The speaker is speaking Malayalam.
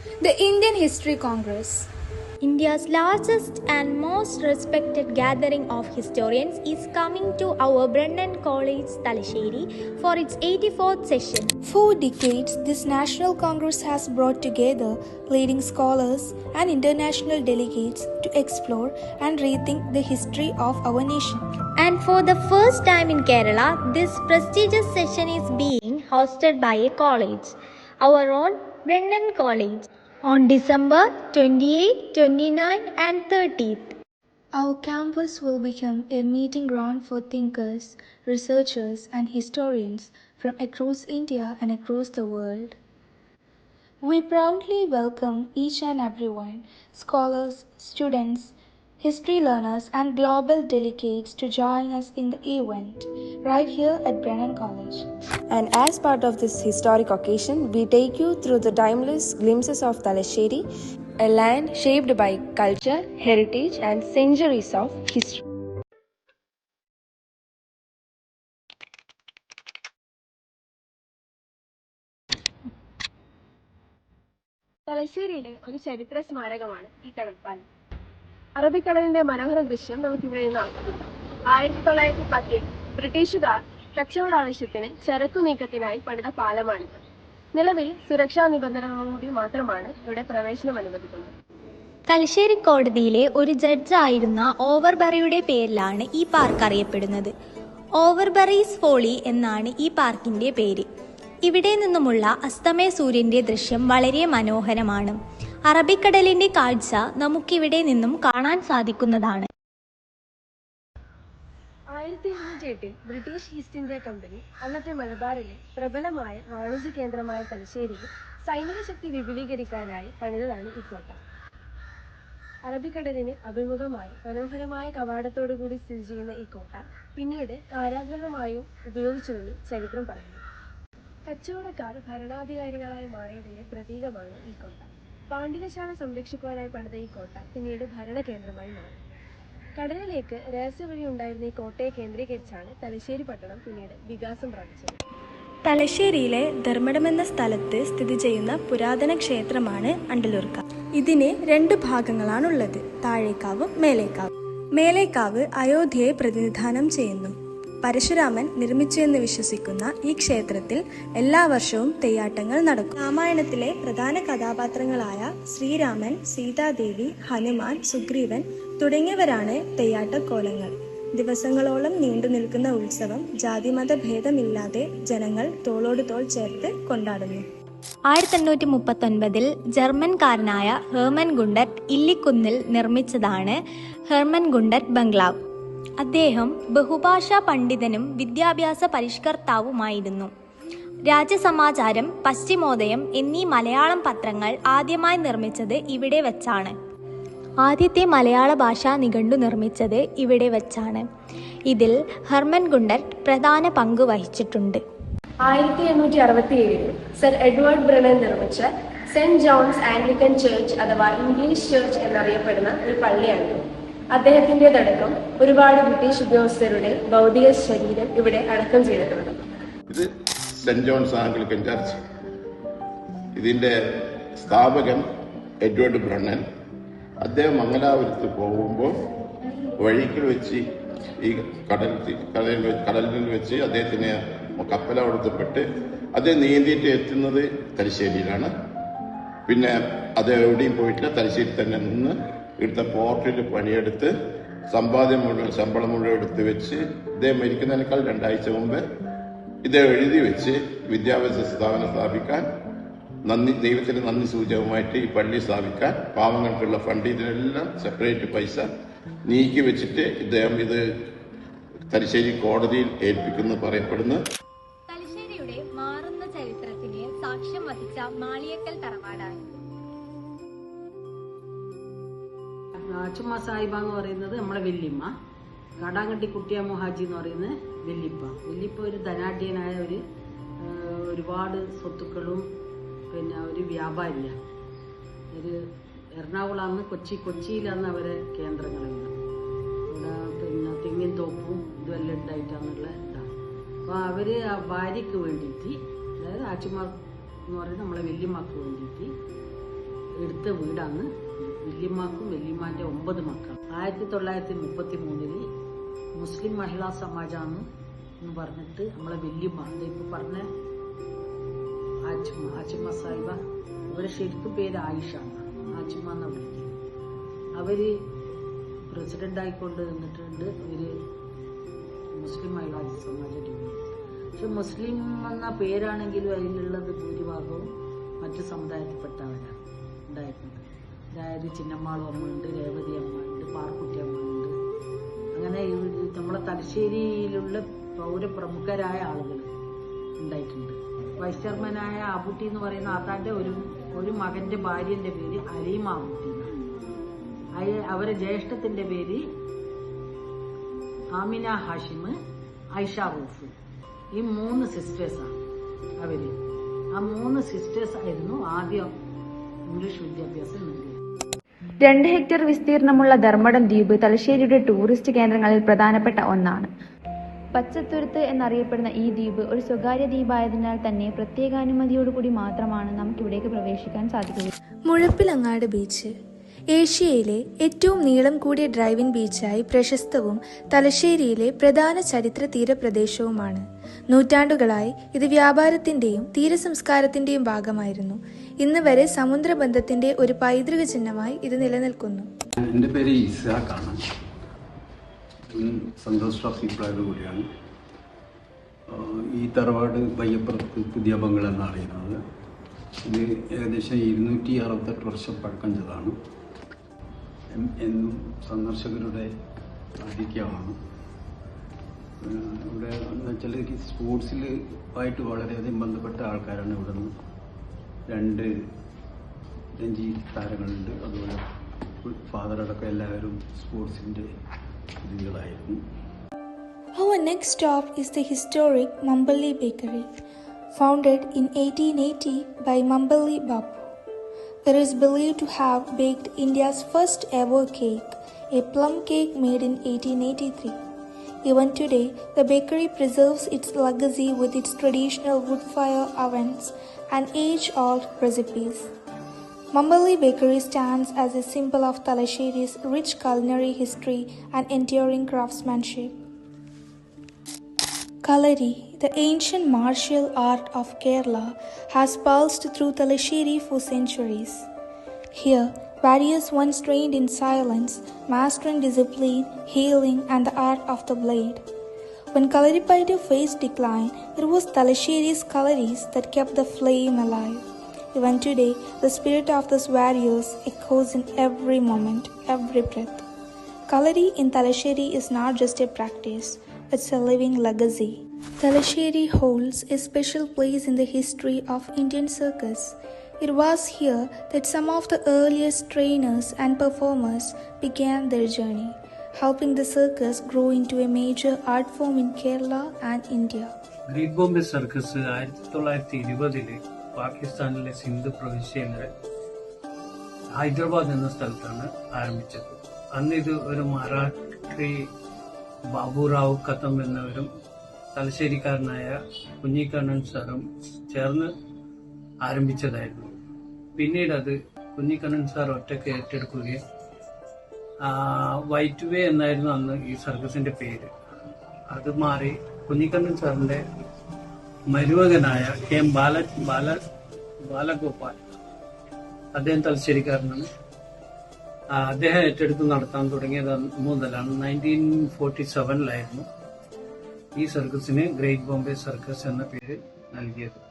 The Indian History Congress. India's largest and most respected gathering of historians is coming to our Brennan College, Talasheri, for its 84th session. For decades, this National Congress has brought together leading scholars and international delegates to explore and rethink the history of our nation. And for the first time in Kerala, this prestigious session is being hosted by a college, our own Brennan College, on December 28, 29, and 30th. Our campus will become a meeting ground for thinkers, researchers, and historians from across India and across the world. We proudly welcome each and everyone scholars, students, history learners, and global delegates to join us in the event right here at Brennan College. And as part of this historic occasion, we take you through the timeless glimpses of Talasheri, a land shaped by culture, heritage, and centuries of history. തലശ്ശേരിയിലെ ഒരു ചരിത്ര സ്മാരകമാണ് ഈ കടൽപ്പാലം അറബിക്കടലിന്റെ മനോഹര ദൃശ്യം നമുക്ക് ഇവിടെ നിന്ന് ആയിരത്തി തൊള്ളായിരത്തി പത്തിൽ ബ്രിട്ടീഷുകാർ കച്ചവട ആവശ്യത്തിന് ചരക്കു നീക്കത്തിനായി പണിത പാലമാണിത്. നിലവിൽ സുരക്ഷാ നിബന്ധനകളോടുകൂടി മാത്രമാണ് ഇവിടെ പ്രവേശനം അനുവദിക്കുന്നത്. തലശ്ശേരി കോടതിയിലെ ഒരു ജഡ്ജായിരുന്ന ഓവർബറയുടെ പേരിലാണ് ഈ പാർക്ക് അറിയപ്പെടുന്നത്. ഓവർബറീസ് ഫോളി എന്നാണ് ഈ പാർക്കിന്റെ പേര്. ഇവിടെ നിന്നുമുള്ള അസ്തമയ സൂര്യന്റെ ദൃശ്യം വളരെ മനോഹരമാണ്. അറബിക്കടലിന്റെ കാഴ്ച നമുക്കിവിടെ നിന്നും കാണാൻ സാധിക്കുന്നതാണ്. ആയിരത്തി എണ്ണൂറ്റി എട്ടിൽ ബ്രിട്ടീഷ് ഈസ്റ്റ് ഇന്ത്യ കമ്പനി അന്നത്തെ മലബാറിലെ പ്രബലമായ വാണിജ്യ കേന്ദ്രമായ തലശ്ശേരിയിൽ സൈനിക ശക്തി വിപുലീകരിക്കാനായി പണിതാണ് ഈ കോട്ട. അറബിക്കടലിന് അഭിമുഖമായി മനോഹരമായ കവാടത്തോടുകൂടി സ്ഥിതി ചെയ്യുന്ന ഈ കോട്ട പിന്നീട് കാരാഗ്രഹമായും ഉപയോഗിച്ചുവെന്ന് ചരിത്രം പറയുന്നു. കച്ചവടക്കാർ ഭരണാധികാരികളായി മാറിയതിന്റെ പ്രതീകമാണ് ഈ കോട്ട. പാണ്ഡികശാല സംരക്ഷിക്കുവാനായി പണിത ഈ കോട്ട പിന്നീട് ഭരണകേന്ദ്രമായി മാറി. കടലിലേക്ക് രഹസ്യ വഴി ഉണ്ടായിരുന്ന ഈ കോട്ടയെ കേന്ദ്രീകരിച്ചാണ് തലശ്ശേരി പട്ടണം പിന്നീട് വികാസം പ്രാപിച്ചത്. തലശ്ശേരിയിലെ ധർമ്മടം എന്ന സ്ഥലത്ത് സ്ഥിതി ചെയ്യുന്ന പുരാതന ക്ഷേത്രമാണ് അണ്ടലൂർക്ക. ഇതിന് രണ്ട് ഭാഗങ്ങളാണുള്ളത് താഴേക്കാവും മേലേക്കാവും. മേലേക്കാവ് അയോധ്യയെ പ്രതിനിധാനം ചെയ്യുന്നു. പരശുരാമൻ നിർമ്മിച്ചു എന്ന് വിശ്വസിക്കുന്ന ഈ ക്ഷേത്രത്തിൽ എല്ലാ വർഷവും തെയ്യാട്ടങ്ങൾ നടക്കും. രാമായണത്തിലെ പ്രധാന കഥാപാത്രങ്ങളായ ശ്രീരാമൻ സീതാദേവി ഹനുമാൻ സുഗ്രീവൻ തുടങ്ങിയവരാണ് തെയ്യാട്ടക്കോലങ്ങൾ. ദിവസങ്ങളോളം നീണ്ടു നിൽക്കുന്ന ഉത്സവം ജാതിമത ഭേദമില്ലാതെ ജനങ്ങൾ തോളോട് തോൾ ചേർത്ത് കൊണ്ടാടുന്നു. ആയിരത്തി എണ്ണൂറ്റി മുപ്പത്തൊൻപതിൽ ജർമ്മൻകാരനായ ഹെർമൻ ഗുണ്ടറ്റ് ഇല്ലിക്കുന്നിൽ നിർമ്മിച്ചതാണ് ഹെർമൻ ഗുണ്ടറ്റ് ബംഗ്ലാവ്. അദ്ദേഹം ബഹുഭാഷാ പണ്ഡിതനും വിദ്യാഭ്യാസ പരിഷ്കർത്താവുമായിരുന്നു. രാജ്യസമാചാരം പശ്ചിമോദയം എന്നീ മലയാളം പത്രങ്ങൾ ആദ്യമായി നിർമ്മിച്ചത് ഇവിടെ വച്ചാണ്. ആദ്യത്തെ മലയാള ഭാഷാ നിഘണ്ടു നിർമ്മിച്ചത് ഇവിടെ വച്ചാണ്. ഇതിൽ ഹർമൻ ഗുണ്ടർ പ്രധാന പങ്ക് വഹിച്ചിട്ടുണ്ട്. ആയിരത്തി എണ്ണൂറ്റി അറുപത്തി ഏഴിൽ സർ എഡ്വേർഡ് ബ്രണൻ നിർമ്മിച്ച സെന്റ് ജോൺസ് ആംഗ്ലിക്കൻ ചേർച്ച് അഥവാ ഇംഗ്ലീഷ് ചേർച്ച് എന്നറിയപ്പെടുന്ന ഒരു പള്ളിയാണിത്. അദ്ദേഹത്തിന്റെതടക്കം ഒരുപാട് ബ്രിട്ടീഷ് ഉദ്യോഗസ്ഥരുടെ ഭൗതിക ശരീരം ഇവിടെ അടക്കം ചെയ്തിട്ടുണ്ട്. ഇത് ചർച്ച്. ഇതിന്റെ സ്ഥാപകൻ എഡ്വേർഡ് ബ്രണ്ണൻ. അദ്ദേഹം മംഗലാപുരത്ത് പോകുമ്പോൾ വഴിക്ക് വെച്ച് ഈ കടൽ കടലിൽ കടലിൽ വെച്ച് അദ്ദേഹത്തിന് കപ്പലവിടുത്തപ്പെട്ട് അദ്ദേഹം നീന്തിയിട്ട് എത്തുന്നത് തലശ്ശേരിയിലാണ്. പിന്നെ അദ്ദേഹം എവിടെയും പോയിട്ടില്ല. തലശ്ശേരി തന്നെ നിന്ന് ഇവിടുത്തെ പോർട്ടിൽ പണിയെടുത്ത് സമ്പാദ്യം മുഴുവൻ ശമ്പളം മുഴുവൻ എടുത്ത് വെച്ച് ഇദ്ദേഹം മരിക്കുന്നതിനേക്കാൾ രണ്ടാഴ്ച മുമ്പ് ഇത് എഴുതി വെച്ച് വിദ്യാഭ്യാസ സ്ഥാപനം സ്ഥാപിക്കാൻ നന്ദി ദൈവത്തിന് നന്ദി സൂചകമായിട്ട് ഈ പള്ളി സ്ഥാപിക്കാൻ പാവങ്ങൾക്കുള്ള ഫണ്ട് ഇതിനെല്ലാം സെപ്പറേറ്റ് പൈസ നീക്കി വെച്ചിട്ട് ഇദ്ദേഹം ഇത് തലശ്ശേരി കോടതിയിൽ ഏൽപ്പിക്കുന്നു പറയപ്പെടുന്നു. തലശ്ശേരിയുടെ മാറുന്ന ചരിത്രത്തിന് സാക്ഷ്യം വഹിച്ച മാളിയക്കൽ തറവാടാണ്. ചുമ്മാ സാഹിബ എന്ന് പറയുന്നത് നമ്മളെ വെല്ലിമ്മ കാടാങ്കണ്ടി കുട്ടിയമ്മ ഹാജി എന്ന് പറയുന്നത് വെല്ലിപ്പ വെല്ലിപ്പ ഒരു ധനാഢ്യനായ ഒരു ഒരുപാട് സ്വത്തുക്കളും പിന്നെ ഒരു വ്യാപാരിയാണ് ഒരു എറണാകുളമാണ് കൊച്ചി കൊച്ചിയിലാണ് അവരെ കേന്ദ്രങ്ങളുണ്ട് അവിടെ പിന്നെ തെങ്ങിൻ തോപ്പും ഇതുമെല്ലാം ഉണ്ടായിട്ടാന്നുള്ള ഇതാണ് അപ്പോൾ അവർ ആ ഭാര്യയ്ക്ക് വേണ്ടിയിട്ട് അതായത് ആച്ചുമാർ എന്ന് പറയുന്നത് നമ്മളെ വല്യമ്മക്ക് വേണ്ടിയിട്ട് എടുത്ത വീടാണ് വല്യമ്മക്കും വല്യമ്മാന്റെ ഒമ്പത് മക്കൾ ആയിരത്തി തൊള്ളായിരത്തി മുപ്പത്തി മൂന്നിൽ മുസ്ലിം മഹിളാ സമാജാന്ന് എന്ന് പറഞ്ഞിട്ട് നമ്മളെ വല്യമ്മ ഇപ്പൊ പറഞ്ഞ ആച്ചിമ്മ ആച്ചിമ്മ സാഹിബ അവരെ ശരിക്കും പേര് ആയിഷ എന്നാണ് ആച്ചിമ്മ എന്നാ വിളിക്കുന്നത്. അവർ പ്രസിഡന്റ് ആയിക്കൊണ്ട് നിന്നിട്ടുണ്ട്. അവർ മുസ്ലിം മഹിളാ സമാജ പക്ഷെ മുസ്ലിം എന്ന പേരാണെങ്കിലും അതിലുള്ളത് ഭൂരിഭാഗവും മറ്റു സമുദായത്തിൽപ്പെട്ടവരാണ്. അതായത് ചിന്നമ്മാളും അമ്മയുണ്ട് രേവതി അമ്മയുണ്ട് പാർക്കുട്ടി അമ്മയുണ്ട്. അങ്ങനെ നമ്മളെ തലശ്ശേരിയിലുള്ള പൗരപ്രമുഖരായ ആളുകൾ ഉണ്ടായിട്ടുണ്ട്. വൈസ് ചെയർമാനായ ആബുട്ടി എന്ന് പറയുന്ന ആത്താന്റെ ഒരു ഒരു മകന്റെ ഭാര്യന്റെ പേര് അലീം ആബുട്ടി. അവരെ ജ്യേഷ്ഠത്തിന്റെ പേര് ആമിന ഹാഷിം ഐഷ റൂഫ്. ഈ മൂന്ന് സിസ്റ്റേഴ്സാണ് അവർ. ആ മൂന്ന് സിസ്റ്റേഴ്സ് ആയിരുന്നു ആദ്യം ഇംഗ്ലീഷ് വിദ്യാഭ്യാസം നേടിയത്. രണ്ട് ഹെക്ടർ വിസ്തീർണമുള്ള ധർമ്മടം ദ്വീപ് തലശ്ശേരിയുടെ ടൂറിസ്റ്റ് കേന്ദ്രങ്ങളിൽ പ്രധാനപ്പെട്ട ഒന്നാണ്. പച്ചത്തുരുത്ത് എന്നറിയപ്പെടുന്ന ഈ ദ്വീപ് ഒരു സ്വകാര്യ ദ്വീപായതിനാൽ തന്നെ പ്രത്യേകാനുമതിയോടുകൂടി മാത്രമാണ് നമുക്ക് ഇവിടേക്ക് പ്രവേശിക്കാൻ സാധിക്കുന്നത്. മുഴപ്പിലങ്ങാട് ബീച്ച്. ഏഷ്യയിലെ ഏറ്റവും നീളം കൂടിയ ഡ്രൈവിംഗ് ബീച്ചായി പ്രശസ്തവും തലശ്ശേരിയിലെ പ്രധാന ചരിത്ര തീരപ്രദേശവുമാണ്. നൂറ്റാണ്ടുകളായി ഇത് വ്യാപാരത്തിന്റെയും തീരസംസ്കാരത്തിന്റെയും ഭാഗമായിരുന്നു. ഇന്ന് വരെ സമുദ്രബന്ധത്തിന്റെ ഒരു പൈതൃക ചിഹ്നമായി ഇത് നിലനിൽക്കുന്നു. എന്റെ പേര് ഇസാഖാണ് സന്തോഷ് ട്രസ്റ്റ് ഇംപ്ലോയർ കൂടിയാണ്. ഈ തറവാട് പയ്യപ്പുറത്ത് പുതിയ ബംഗൾ എന്നറിയുന്നത്. ഇത് ഏകദേശം ഇരുന്നൂറ്റി അറുപത്തെട്ട് വർഷം പഴക്കം എന്നും സന്ദർശകരുടെ ആധിക്യമാണ്. ഇവിടെ എന്ന് വെച്ചാൽ സ്പോർട്സിൽ ആയിട്ട് വളരെയധികം ബന്ധപ്പെട്ട ആൾക്കാരാണ് ഇവിടെ നിന്ന് രണ്ട് രഞ്ജി താരങ്ങളുണ്ട് അതുപോലെ ഫാദറടക്കം എല്ലാവരും സ്പോർട്സിൻ്റെ ഇതികളായിരുന്നു Our next stop is the historic Mumballi Bakery, founded in 1880 by Mumballi Bapu. It is believed to have baked India's first ever cake, a plum cake made in 1883. Even today, the bakery preserves its legacy with its traditional wood fire ovens and age old recipes. Mumballi Bakery stands as a symbol of Talasheri's rich culinary history and enduring craftsmanship. Kalari, the ancient martial art of Kerala, has pulsed through Talasheri for centuries. Here, warriors once trained in silence, mastering discipline, healing, and the art of the blade. When Kalaripayattu faced decline, it was Talasheri's Kalaris that kept the flame alive. Even today, the spirit of those warriors echoes in every moment, every breath. Kalari in Talasheri is not just a practice, it's a living legacy. Talasheri holds a special place in the history of Indian circus. It was here that some of the earliest trainers and performers began their journey, helping the circus grow into a major art form in Kerala and India. Great Bombay circus ആയിരത്തി തൊള്ളായിരത്തി ഇരുപതിൽ പാകിസ്ഥാനിലെ സിന്ധു പ്രവിശ്യയിലെ ഹൈദരാബാദ് എന്ന സ്ഥലത്താണ് ആരംഭിച്ചത് അന്ന് ഇത് ഒരു മറാഠി ബാബുറാവു കത്തം എന്നവരും തലശ്ശേരിക്കാരനായ കുഞ്ഞിക്കണ്ണൻ സാറും ചേർന്ന് ആരംഭിച്ചതായിരുന്നു പിന്നീട് അത് കുഞ്ഞിക്കണ്ണൻ സാർ ഒറ്റയ്ക്ക് ഏറ്റെടുക്കുകയും വൈറ്റ് വേ എന്നായിരുന്നു അന്ന് ഈ സർക്കസിന്റെ പേര്. അത് മാറി കുഞ്ഞിക്കണ്ണൻ സാറിന്റെ മരുമകനായ കെ എം ബാല ബാല ബാലഗോപാൽ. അദ്ദേഹം തലശ്ശേരിക്കാരനാണ്. അദ്ദേഹം ഏറ്റെടുത്ത് നടത്താൻ തുടങ്ങിയത് മുതലാണ്. നയന്റീൻ ഫോർട്ടി സെവനിലായിരുന്നു ഈ സർക്കസിന് ഗ്രേറ്റ് ബോംബെ സർക്കസ് എന്ന പേര് നൽകിയത്.